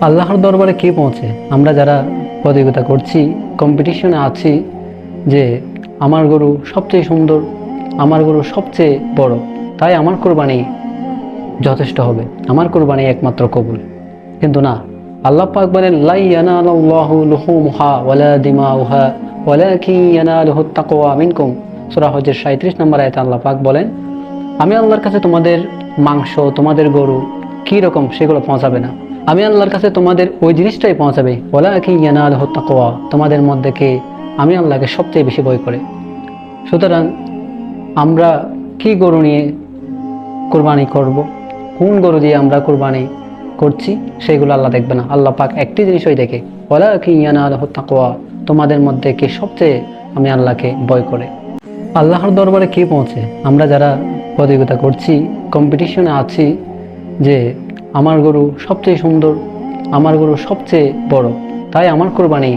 আল্লাহর দরবারে কে পৌঁছে? আমরা যারা প্রতিযোগিতা করছি কম্পিটিশনে আছি যে আমার গরু সবচেয়ে সুন্দর, আমার গরু সবচেয়ে বড়, তাই আমার কোরবানি যথেষ্ট হবে। আমার কোরবানি একমাত্র কবুল। কিন্তু না, আল্লাহ পাক বলেন 37 নম্বর আয়াতে আল্লাহ পাক বলেন, আমি আল্লাহর কাছে তোমাদের মাংস, তোমাদের গরু কী রকম সেগুলো পৌঁছাবে না। আমি আল্লাহর কাছে তোমাদের ওই জিনিসটাই পৌঁছাবে। বলা ওয়ালাকিন ইয়ানালুহু তাকওয়া। তোমাদের মধ্যে কে? আমি আল্লাহকে সবচেয়ে বেশি ভয় করে। সুতরাং আমরা কি গরু নিয়ে কোরবানি করব? কোন গরু দিয়ে আমরা কোরবানি করছি? সেগুলো আল্লাহ দেখবে না। আল্লাহ পাক একটি জিনিসই দেখে। ওলা কি ইয়ানা আল্লাহ তাকোয়া তোমাদের মধ্যে কে সবচেয়ে আমি আল্লাহকে ভয় করে? আল্লাহর দরবারে কে পৌঁছে? আমরা যারা প্রতিযোগিতা করছি কম্পিটিশনে আছি যে আমার গরু সবচেয়ে সুন্দর আমার গরু সবচেয়ে বড়। তাই আমার কোরবানি